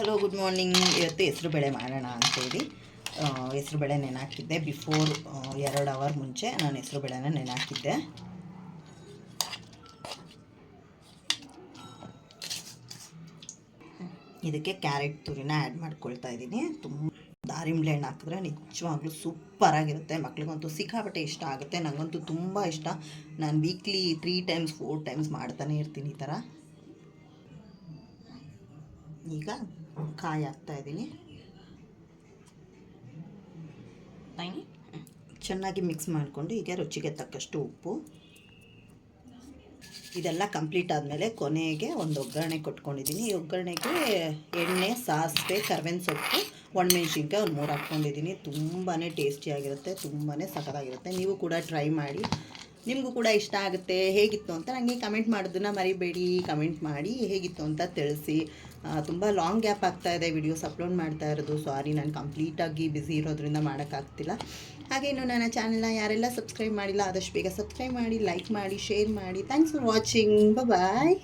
Hello good morning ಇವತ್ತು ಹೆಸರು ಬೇಳೆ ಮಾಡೋಣ ಅಂತೇಳಿ. ಹೆಸರು ಬೇಳೆ ನೆನಾಕಿದ್ದೆ. ಬಿಫೋರ್ ಎರಡು ಅವರ್ ಮುಂಚೆ ನಾನು ಹೆಸರು ಬೇಳೆನ ನೆನಾಕಿದ್ದೆ. ಇದಕ್ಕೆ ಕ್ಯಾರೆಟ್ ತುರಿನ ಆ್ಯಡ್ ಮಾಡ್ಕೊಳ್ತಾ ಇದ್ದೀನಿ. ತುಂಬ ದಾರಿಂಬೆ ಹಣ್ಣು ಹಾಕಿದ್ರೆ ನಿಜವಾಗ್ಲೂ ಸೂಪರಾಗಿರುತ್ತೆ ಮಕ್ಳಿಗಂತೂ ಸಿಕ್ಕಾಪಟ್ಟೆ ಇಷ್ಟ ಆಗುತ್ತೆ. ನನಗಂತೂ ತುಂಬ ಇಷ್ಟ. ನಾನು weekly three times four times ಮಾಡ್ತಾನೆ ಇರ್ತೀನಿ ಈ ಥರ ಈಗ ಕಾಯಿ ಹಾಕ್ತಾ ಇದ್ದೀನಿ ಚೆನ್ನಾಗಿ ಮಿಕ್ಸ್ ಮಾಡಿಕೊಂಡು ಈಗ ರುಚಿಗೆ ತಕ್ಕಷ್ಟು ಉಪ್ಪು. ಇದೆಲ್ಲ ಕಂಪ್ಲೀಟ್ ಆದಮೇಲೆ ಕೊನೆಗೆ ಒಂದು ಒಗ್ಗರಣೆ ಕೊಟ್ಕೊಂಡಿದ್ದೀನಿ. ಈ ಒಗ್ಗರಣೆಗೆ ಎಣ್ಣೆ ಸಾಸಿವೆ ಕರ್ಬೇವಿನ ಸೊಪ್ಪು ಒಣಮೆಣ್ಸಿನ್ಕಾಯಿ ಒಂದು ಮೂರು ಹಾಕ್ಕೊಂಡಿದ್ದೀನಿ. ತುಂಬಾ ಟೇಸ್ಟಿಯಾಗಿರುತ್ತೆ ತುಂಬಾ ಸಖತ್ತಾಗಿರುತ್ತೆ. ನೀವು ಕೂಡ ಟ್ರೈ ಮಾಡಿ. ನಿಮಗೂ ಕೂಡ ಇಷ್ಟ ಆಗುತ್ತೆ, ಹೇಗಿತ್ತು ಅಂತ ನನಗೆ ಕಮೆಂಟ್ ಮಾಡೋದನ್ನ ಮರಿಬೇಡಿ ಕಮೆಂಟ್ ಮಾಡಿ ಹೇಗಿತ್ತು ಅಂತ ತಿಳಿಸಿ. ತುಂಬ ಲಾಂಗ್ ಗ್ಯಾಪ್ ಆಗ್ತಾ ಇದೆ ವಿಡಿಯೋಸ್ ಅಪ್ಲೋಡ್ ಮಾಡ್ತಾ ಇರೋದು. ಸಾರಿ ನಾನು ಕಂಪ್ಲೀಟಾಗಿ ಬ್ಯುಸಿ ಇರೋದ್ರಿಂದ ಮಾಡೋಕ್ಕಾಗ್ತಿಲ್ಲ ಹಾಗೆ ಇನ್ನು ನನ್ನ ಚಾನಲ್ನ ಯಾರೆಲ್ಲ ಸಬ್ಸ್ಕ್ರೈಬ್ ಮಾಡಿಲ್ಲ, ಆದಷ್ಟು ಬೇಗ ಸಬ್ಸ್ಕ್ರೈಬ್ ಮಾಡಿ ಲೈಕ್ ಮಾಡಿ ಶೇರ್ ಮಾಡಿ. Thanks for watching bye